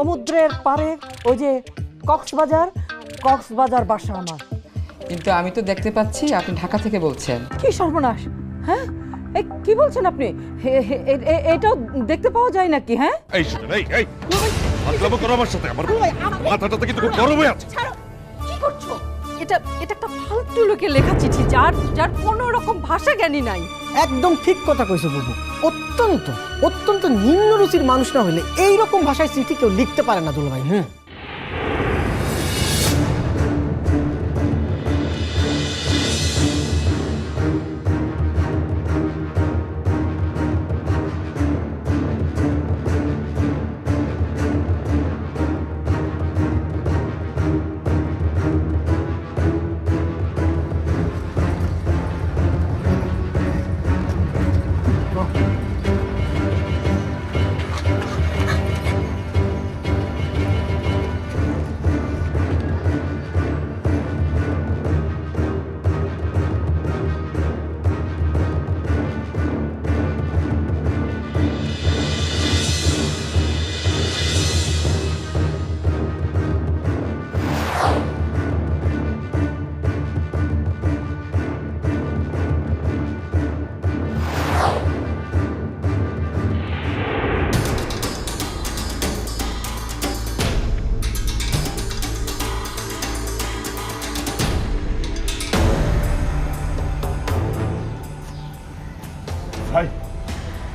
সমুদ্রের পারে ওই যে কক্সবাজার কক্সবাজার বাসা আমার। কিন্তু আমি তো দেখতে পাচ্ছি আপনি ঢাকা থেকে বলছেন। কি সর্বনাশ হ্যাঁ? এই কি বলছেন আপনি? হে- হে- এ- এ- এটাও দেখতে পাওয়া যায় নাকি হ্যাঁ? এই শুনুন এই এই করো আমার সাথে আমার মাথাটাতে কিন্তু খুব গরম হয়ে আছে। ছাড়ো এটা এটা একটা ফালতু লোকে লেখা চিঠি, যার যার কোনো রকম ভাষা জ্ঞানী নাই। একদম ঠিক কথা কইছো বুবু। অত্যন্ত অত্যন্ত নিম্নরুচির মানুষ না হলে এই রকম ভাষায় চিঠি কেউ লিখতে পারে না দুলভাই হ্যাঁ হুম?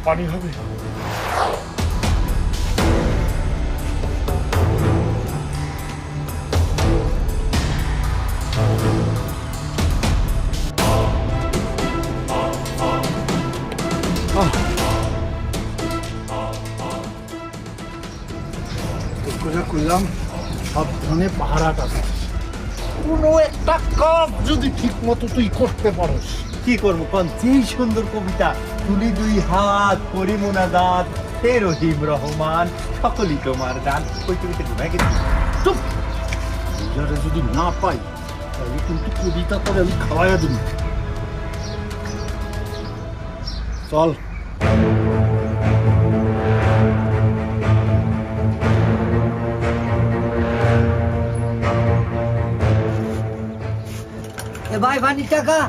পানি হবে। করলাম সাবধানে পাহারাটা দিস। কোনো একটা কাজ যদি ঠিক মতো তুই করতে পারস। কি করব? কোন যেই সুন্দর কবিতা। তুলি দুই হাত পরিমোনা দাঁত হে রহিম রহমান সকলই তোমার দান। ওই কবিতা ঘুমায় গেছি চুপ! যারা যদি না পাই তাহলে কিন্তু কবিতা করে আমি খাওয়াইয়া দিবি চল। এ ভাই ভানি টাকা?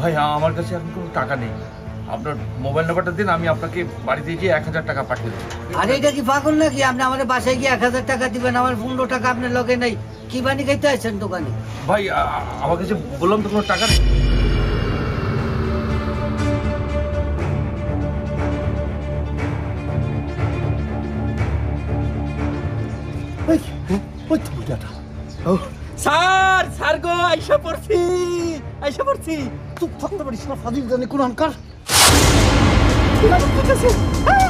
ভাই আমার কাছে এখন কোনো টাকা নেই। আপনার মোবাইল নাম্বারটা দিন আমি আপনাকে বাড়িতে গিয়ে এক হাজার টাকা পাঠিয়ে দেবো। আরে এটা কি পাগল নাকি? আপনি আমাদের বাসায় গিয়ে এক হাজার টাকা দিবেন আমার পনেরো টাকা আপনার লগে নাই। কি বানি খাইতে আসছেন দোকানে? ভাই আমার কাছে বললাম তো কোনো টাকা নেই। ওই ওই তো কবিতাটা স্যার স্যার গো আইসা পড়ছি। আইসা পড়ছি। চুপ থাকতে পারিস না ফাজিল জানে কোন আনকার ঠিক গেল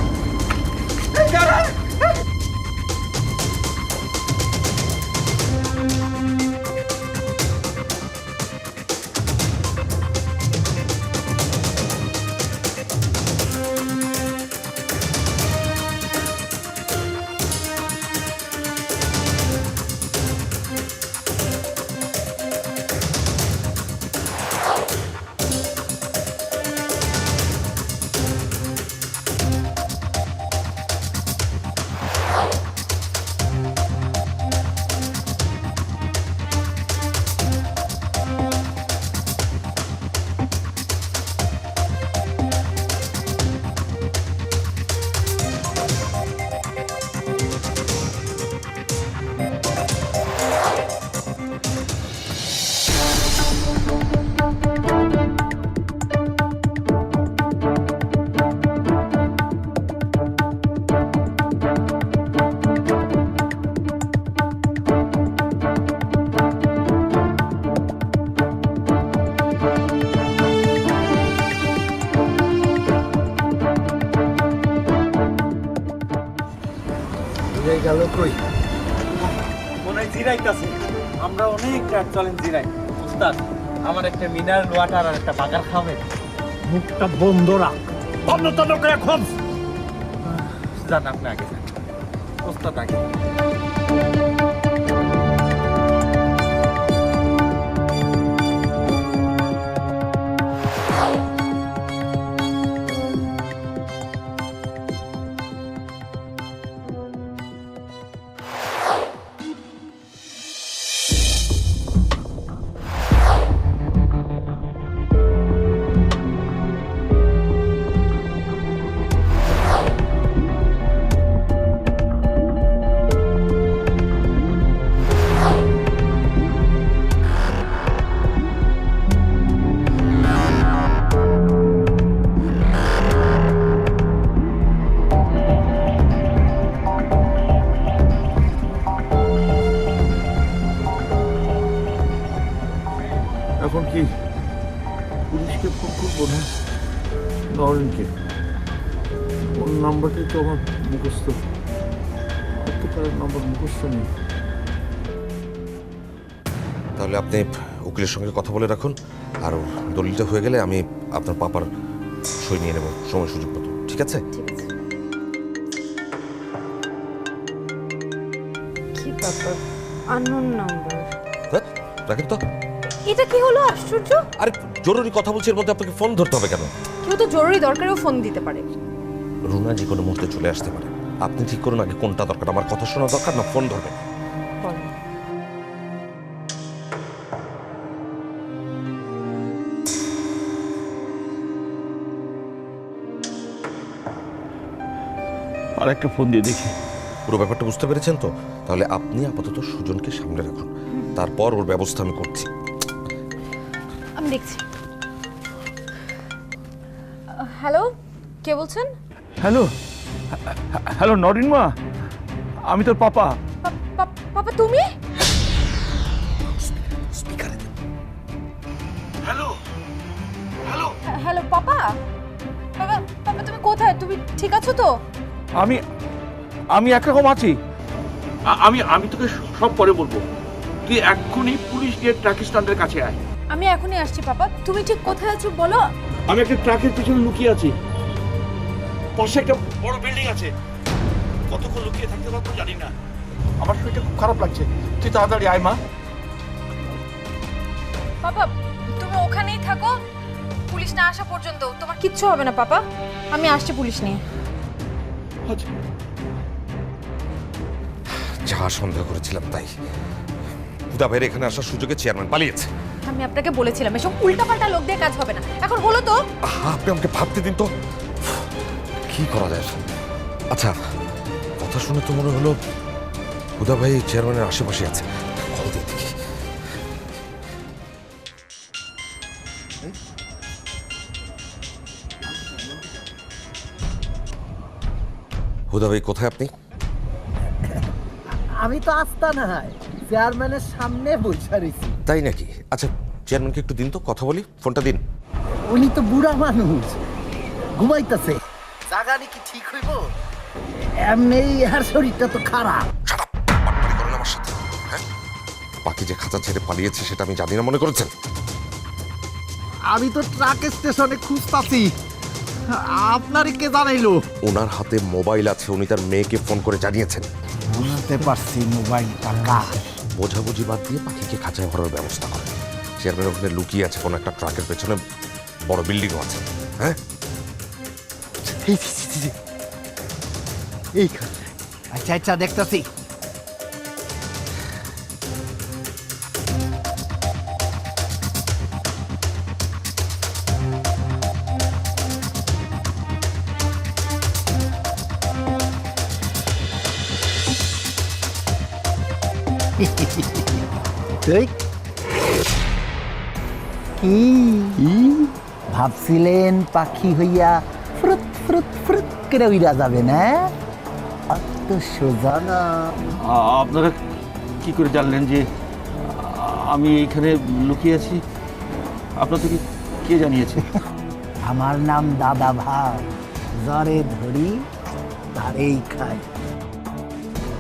কই? মনে হয় জিরাইতেছে। আমরা অনেক রাত চলেন জিরাই। উস্তাদ আমার একটা মিনারেল ওয়াটার আর একটা বাগার খাবে মুখটা বন্ধ রাখ। বন্ধ তন্ন করে খোঁজ। জান আপনি আগে যান। উস্তাদ আগে নেই। তাহলে আপনি উকিলের সঙ্গে কথা বলে রাখুন। আর দলিলটা হয়ে গেলে আমি আপনার পাপার সই নিয়ে নেব সময় সুযোগ মতো। ঠিক আছে? কি ব্যাপার? আননোন নাম্বার রাখেন তো। এটা কি হলো আশ্চর্য? আরে জরুরি কথা বলছি এর মধ্যে আপনাকে ফোন ধরতে হবে কেন? কেউ তো জরুরি দরকারেও ফোন দিতে পারে। রুনা যে কোনো মুহূর্তে চলে আসতে পারে। আপনি ঠিক করুন আগে কোনটা দরকার? আমার কথা শোনা দরকার না ফোন ধরবেন? আর একটা ফোন দিয়ে দেখি। পুরো ব্যাপারটা বুঝতে পেরেছেন তো? তাহলে আপনি আপাতত সুজনকে সামনে রাখুন। তারপর ওর ব্যবস্থা আমি করছি। আমি দেখছি। হ্যালো কে বলছেন? হ্যালো হ্যালো নরিন মা আমি তোর পাপা। পাপা তুমি? Hello hello. Hello papa. বাবা পাপা তুমি কোথায়? তুমি ঠিক আছো তো? আমি আমি একরকম আছি। আমি আমি তোকে সব পরে বলব। তুই এক্ষুনি পুলিশ গিয়ে ট্রাক স্ট্যান্ডের কাছে আয়। আমি এখনই আসছি পাপা। তুমি ঠিক কোথায় আছো বলো? আমি একটা ট্রাকের পিছনে লুকিয়ে আছি। পাশে একটা বড় বিল্ডিং আছে। কতক্ষণ লুকিয়ে থাকতে পারব জানি না। আমার শরীরটা খুব খারাপ লাগছে। তুই তাড়াতাড়ি আয় মা। পাপা তুমি ওখানেই থাকো। পুলিশ না আসা পর্যন্ত তোমার কিচ্ছু হবে না পাপা। আমি আসছি পুলিশ নিয়ে। আচ্ছা। যা সন্দেহ করেছিলাম তাই। হুদা ভাইয়ের এখানে আসার সুযোগে চেয়ারম্যান পালিয়েছে। আমি আপনাকে বলেছিলাম এসব উল্টাপাল্টা লোক দিয়ে কাজ হবে না। এখন হলো তো। আহা, আপনি আমাকে ভাবতে দিন তো। কি করা যায়? আচ্ছা কথা শুনে তো মনে হলো হুদা ভাই চেয়ারম্যানের আশেপাশে আছে। কল দিয়ে দেখি হুদা ভাই কোথায় আপনি? আমি তো আস্তা না হয় চেয়ারম্যানের সামনে বসে রয়েছি। তাই নাকি? আচ্ছা চেয়ারম্যানকে একটু দিন তো কথা বলি ফোনটা দিন। উনি তো বুড়া মানুষ ঘুমাইতেছে। জাগানি কি ঠিক হইব? এমনি আর শরীরটা তো খারাপ। করেন আমার সাথে হ্যাঁ? বাকি যে খাঁচা ছেড়ে পালিয়েছে সেটা আমি জানি না মনে করেছেন? আমি তো ট্রাক স্টেশনে খুঁজতাছি। আপনারই কে জানাইলো? ওনার হাতে মোবাইল আছে উনি তার মেয়েকে ফোন করে জানিয়েছেন। বুঝতে পারছি মোবাইল টাকা বোঝাবুঝি বাদ দিয়ে পাখিকে খাঁচায় ভরার ব্যবস্থা করে চেয়ারম্যান ওখানে লুকিয়ে আছে কোনো একটা ট্রাকের পেছনে বড় বিল্ডিংও আছে হ্যাঁ? এইখানে আচ্ছা আচ্ছা দেখতাছি। কি ভাবছিলেন পাখি হইয়া ফ্রুত ফ্রুত করে উইরা যাবে না? অত সোজা না। আপনারা কি করে জানলেন যে আমি এইখানে লুকিয়ে আছি? আপনাদেরকে কে জানিয়েছে? আমার নাম দাদা ভাই। জ্বরে ধরি তারেই খাই।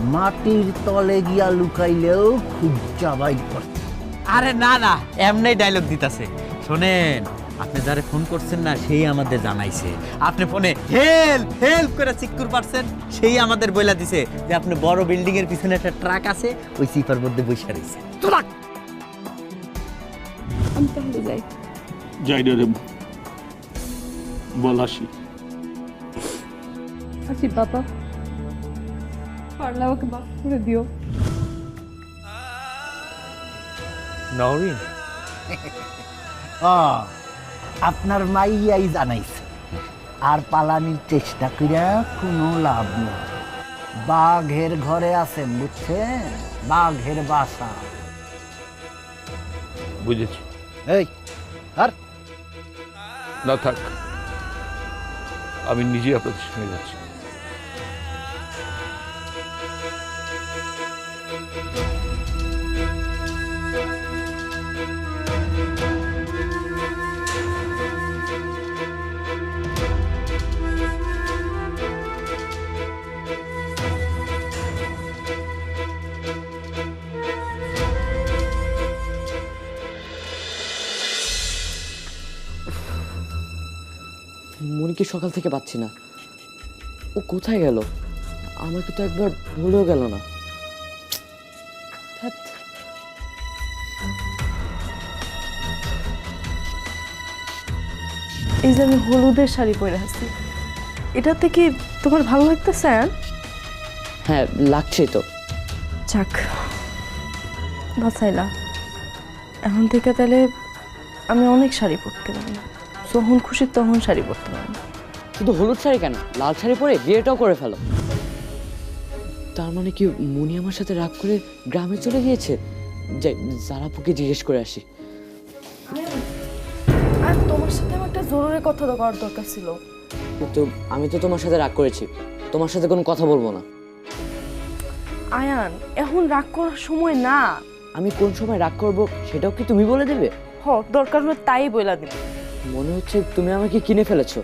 মাটির তলে গিয়া লুকাইলেও খুঁজা বাইর করতে আরে না না এমনি ডায়লগ দিতাছে। শোনেন আপনি যারা ফোন করছেন না সেই আমাদের জানাইছে। আপনি ফোনে হেল্প হেল্প করে সিকিউর পারছেন সেই আমাদের বইলা দিছে যে আপনি বড় বিল্ডিং এর পিছনে একটা ট্রাক আছে ওই সিপার মধ্যে বসে রয়েছে আমি তাহলে যাই। যাই রে বল আসি। আসি বাবা। পারলে আমাকে মাফ করে দিও। নরিন ও আপনার মাইয়াই জানাইছে। আর পালানির চেষ্টা করিয়া কোনো লাভ নেই। বাঘের ঘরে আছেন বুঝছে বাঘের বাসা। বুঝেছি। এই আর? না থাক। আমি নিজে আপনাদের সঙ্গে যাচ্ছি। মনিকে সকাল থেকে পাচ্ছি না। ও কোথায় গেল? আমাকে তো একবার ভুলেও গেল না। এই যে আমি হলুদের শাড়ি পরে আছি এটাতে কি তোমার ভালো লাগতেছে হ্যাঁ লাগছেই তো। যাক বাঁচাইলা এখন থেকে তাহলে আমি অনেক শাড়ি পরতে পারি যখন খুশি তখন শাড়ি পরতে পারি শুধু হলুদ শাড়ি কেন? লাল শাড়ি পরে বিয়েটাও করে ফেলো। তার মানে কি মনি আমার সাথে রাগ করে গ্রামে চলে গিয়েছে? যাই জারাপুকে জিজ্ঞেস করে আসি। আর তোমার সাথে আমার একটা জরুরি কথা তো করার দরকার ছিল। কিন্তু আমি তো তোমার সাথে রাগ করেছি। তোমার সাথে কোনো কথা বলব না। আয়ান এখন রাগ করার সময় না। আমি কোন সময় রাগ করব সেটাও কি তুমি বলে দেবে? হ দরকার হলে তাই বইলা দিন মনে হচ্ছে তুমি আমাকে কিনে ফেলেছো।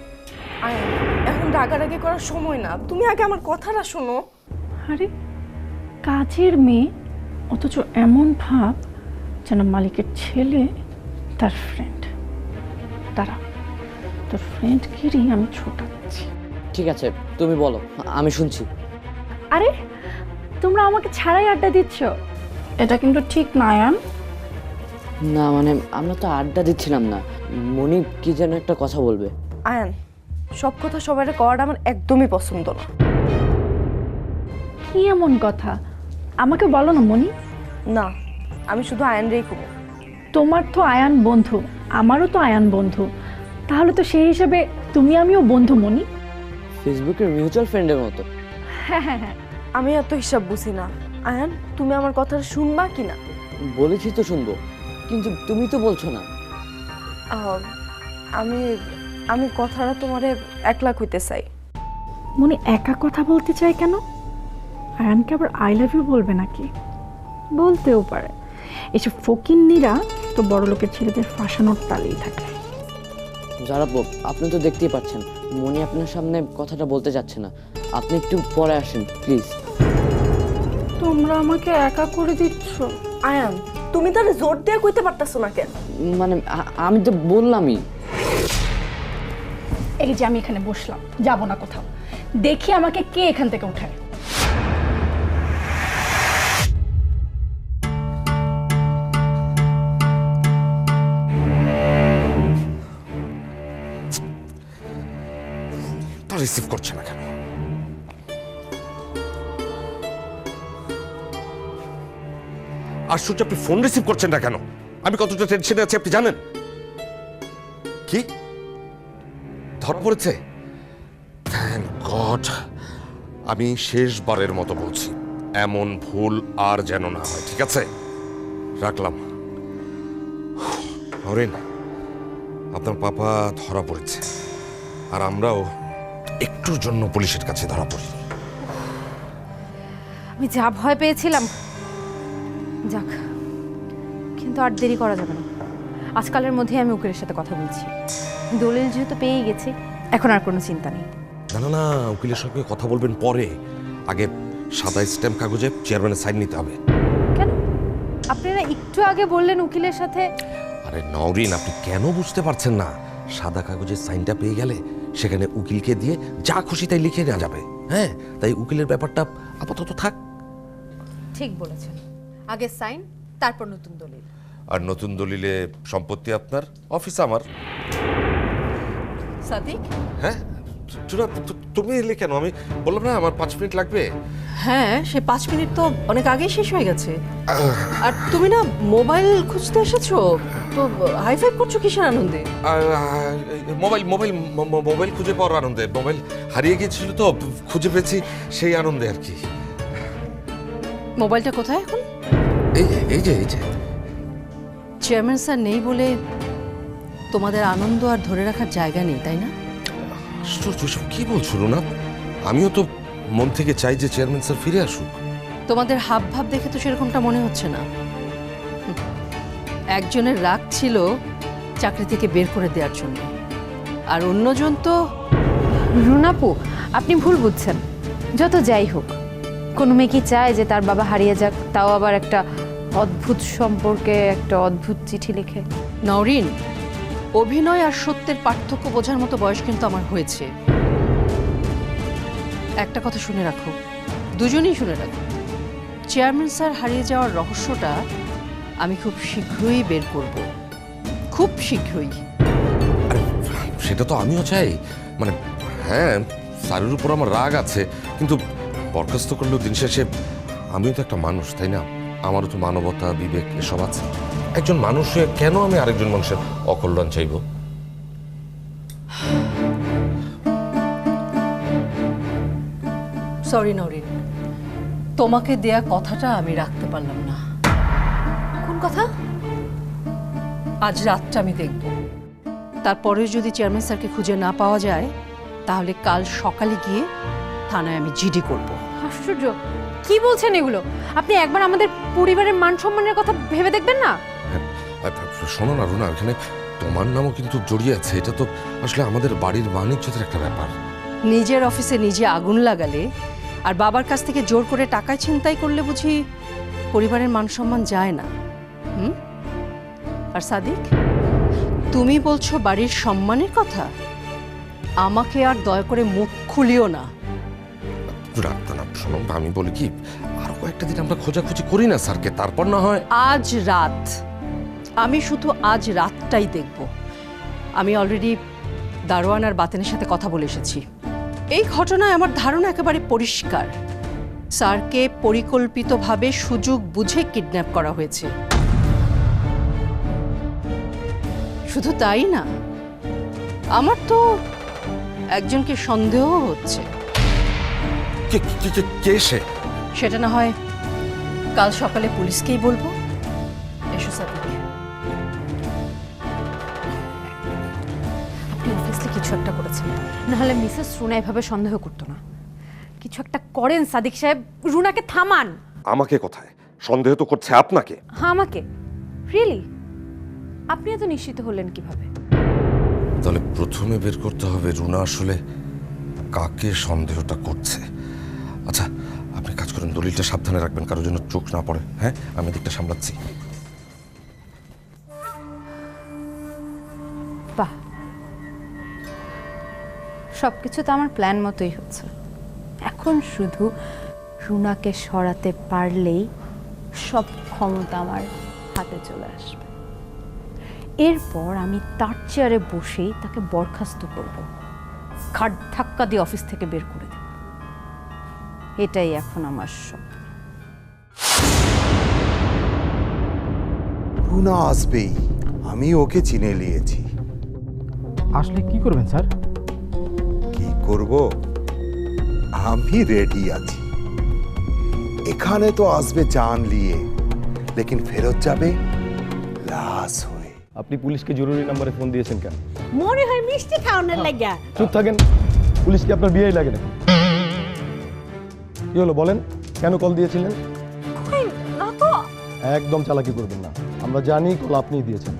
আয়ান এখন রাগারাগি করার সময় না। তুমি আগে আমার কথাটা শোনো। আরে কাজের মেয়ে অথচ এমন ভাব যেন মালিকের ছেলে তার ফ্রেন্ড তারা তোর ফ্রেন্ডগিরি আমি ছোটাচ্ছি। ঠিক আছে তুমি বলো আমি শুনছি। আরে তোমরা আমাকে ছাড়াই আড্ডা দিচ্ছ? এটা কিন্তু ঠিক না আয়ান। না মানে আমরা তো আড্ডা দিচ্ছিলাম না। মনি কি যেন একটা কথা বলবে। আয়ান সব কথা সবাই করাটা আমার একদমই পছন্দ না। কি এমন কথা? আমাকে বলো না মনি। না আমি শুধু আয়ান রেই করব তোমার তো আয়ান বন্ধু আমারও তো আয়ান বন্ধু। তাহলে তো সেই হিসাবে তুমি আমিও বন্ধু মনি। ফেসবুকের মিউচুয়াল ফ্রেন্ডের মতো। হ্যাঁ হ্যাঁ হ্যাঁ। আমি এত হিসাব বুঝি না। আয়ান তুমি আমার কথা শুনবা কি না? বলেছি তো শুনব কিন্তু তুমি তো বলছো না। আহ, আমি আমি কথাটা তোমারে একলা কইতে চাই। মনে একা কথা বলতে চাই কেন? আর আয়ানকে আবার আই লাভ ইউ বলবে নাকি? বলতেও পারে। এসব ফকিন্নিরা তো বড় লোকের ছেলেদের ফাঁসানোর তালেই থাকে। যারা আপনি তো দেখতেই পাচ্ছেন মনি আপনার সামনে কথাটা বলতে যাচ্ছে না। আপনি একটু পরে আসেন প্লিজ। তোমরা আমাকে একা করে দিচ্ছ? আয়ান তুমি তাহলে জোর দিয়ে কইতে পারতাছো না কেন? মানে আমি তো বললামই। এই যে আমি এখানে বসলাম, যাব না কোথাও। দেখি আমাকে কে এখান থেকে উঠায়। আপনি ফোন রিসিভ করছেন না কেন? আমি কতটা টেনশনে আছি, আপনি জানেন? কি? ধরা পড়েছে? থ্যাংক গড আমি শেষবারের মতো বলছি এমন ভুল আর যেন না হয় ঠিক আছে? রাখলাম। হরেন আপনার পাপা ধরা পড়েছে আর আমরাও একটুর জন্য পুলিশের কাছে ধরা পড়ি। আমি যা ভয় পেয়েছিলাম যাক কিন্তু আর দেরি করা যাবে না। আজকালের মধ্যে আমি উকিলের সাথে কথা বলছি। দলিল যেহেতু পেয়েই গেছি এখন আর কোনো চিন্তা নেই। না না না উকিলের সঙ্গে কথা বলবেন পরে। আগে সাদা স্ট্যাম্প কাগজে চেয়ারম্যানের সাইন নিতে হবে। কেন? আপনারা একটু আগে বললেন উকিলের সাথে। আরে নওরিন আপনি কেন বুঝতে পারছেন না? সাদা কাগজের সাইনটা পেয়ে গেলে সেখানে উকিলকে দিয়ে যা খুশি তাই লিখে নেওয়া যাবে। হ্যাঁ তাই উকিলের ব্যাপারটা আপাতত থাক। ঠিক বলেছেন। আগে সাইন তারপর নতুন দলিল। আর নতুন দলিলে সম্পত্তি আপনার অফিস আমার। সাদিক? হ্যাঁ? চূড়া তুমি এলে কেন? আমি বললাম না আমার পাঁচ মিনিট লাগবে। হ্যাঁ সে পাঁচ মিনিট তো অনেক আগেই শেষ হয়ে গেছে। আর তুমি না মোবাইল খুঁজতে এসেছ? তো হাইফাই করছ কিসের আনন্দে? মোবাইল মোবাইল মোবাইল খুঁজে পাওয়ার আনন্দে। মোবাইল হারিয়ে গিয়েছিল তো খুঁজে পেয়েছি সেই আনন্দে আর কি। মোবাইলটা কোথায় এখন? এই এই যে এই যে। চেয়ারম্যান স্যার নেই বলে তোমাদের আনন্দ আর ধরে রাখার জায়গা নেই তাই না? আশ্চর্য এসব কি বলছো রুনা? আমিও তো মন থেকে চাই যে চেয়ারম্যান স্যার ফিরে আসুক। তোমাদের হাব ভাব দেখে তো সেরকমটা মনে হচ্ছে না। একজনের রাগ ছিল চাকরি থেকে বের করে দেওয়ার জন্য। আর অন্যজন তো রুনাপু আপনি ভুল বুঝছেন। যত যাই হোক কোনো মেয়ে কি চায় যে তার বাবা হারিয়ে যাক? তাও আবার একটা অদ্ভুত সম্পর্কে একটা অদ্ভুত চিঠি লিখে। নওরিন অভিনয় আর সত্যের পার্থক্য বোঝার মতো বয়স কিন্তু আমার হয়েছে। একটা কথা শুনে রাখো। দুজনেই শুনে রাখো। চেয়ারম্যান স্যার হারিয়ে যাওয়ার রহস্যটা আমি খুব শীঘ্রই বের করব। খুব শীঘ্রই। সেটা তো আমিও চাই। মানে হ্যাঁ স্যারের উপর আমার রাগ আছে, কিন্তু বরখাস্ত করলেও দিন শেষে আমিও তো একটা মানুষ, তাই না? আমারও তো মানবতা, বিবেক, এসব আছে। একজন মানুষ হয়ে কেন আমি আরেকজন মানুষের অকল্যাণ চাইব? সরি নরিন তোমাকে দেয়া কথাটা আমি রাখতে পারলাম না। কোন কথা? আজ রাতটা আমি দেখব। তারপরে যদি চেয়ারম্যান স্যারকে খুঁজে না পাওয়া যায় তাহলে কাল সকালে গিয়ে থানায় আমি জিডি করব। আশ্চর্য। কি বলছেন এগুলো? আপনি একবার আমাদের পরিবারের মান সম্মানের কথা ভেবে দেখবেন না? শোনো না রুনা এখানে তোমার নামও কিন্তু জড়িয়ে আছে। এটা তো আসলে আমাদের বাড়ির বাণিজ্যের একটা ব্যাপার। নিজের অফিসে নিজে আগুন লাগালে আর বাবার কাছ থেকে জোর করে টাকায় ছিনতাই করলে বুঝি পরিবারের মান সম্মান যায় না। হুম? আর সাদিক তুমি বলছো বাড়ির সম্মানের কথা? আমাকে আর দয়া করে মুখ খুলিও না। না শোনো আমি বলি কি আরও কয়েকটা দিন আমরা খোঁজাখুঁজি করি না স্যারকে তারপর না হয় আজ রাত। আমি শুধু আজ রাতটাই দেখব। আমি অলরেডি দারোয়ান আর বাতেনের সাথে কথা বলে এসেছি। এই ঘটনায় আমার ধারণা একেবারে পরিষ্কার। স্যারকে পরিকল্পিতভাবে সুযোগ বুঝে কিডন্যাপ করা হয়েছে। শুধু তাই না আমার তো একজনকে সন্দেহ হচ্ছে। কে সে? সেটা না হয় কাল সকালে পুলিশকেই বলব। নাহলে মিসেস রুনা এভাবে সন্দেহ করতো না। কিছু একটা করেন সাদিক সাহেব রুনাকে থামান। আমাকে কোথায়? সন্দেহ তো করছে আপনাকে। হ্যাঁ আমাকে। রিয়েলি আপনি এত নিশ্চিত হলেন কীভাবে? তাহলে প্রথমে বের করতে হবে রুনা আসলে কাকে সন্দেহটা করছে। আচ্ছা আপনি কাজ করেন দলিলটা সাবধানে রাখবেন কারোর জন্য চোখ না পড়ে। হ্যাঁ আমি দিকটা সামলাচ্ছি। সব কিছু তো আমার প্ল্যান মতোই হচ্ছে। এখন শুধু রুনাকে সরাতে পারলেই সব ক্ষমতা আমার হাতে চলে আসবে। এরপর আমি তার চেয়ারে বসেই তাকে বরখাস্ত করব। খাট ধাক্কা দিয়ে অফিস থেকে বের করে দেব। এটাই এখন আমার স্বপ্ন। রুনা আসবেই। আমি ওকে চিনে নিয়েছি। আসলে কি করবেন স্যার? করব? আমি রেডি আছি। এখানে তো আসবে জান লিয়ে লেকিন ফেরত যাবে লাশ হয়ে। আপনি পুলিশকে জরুরি নাম্বারে ফোন দিয়েছেন কেন? মনে হয় মিষ্টি খাওয়ানোর লাগিয়া। চুপ থাকেন পুলিশকে আপনার বিয়েই লাগে না। কি হলো বলেন কেন কল দিয়েছিলেন? একদম চালাকি করবেন না। আমরা জানি কল আপনিই দিয়েছেন।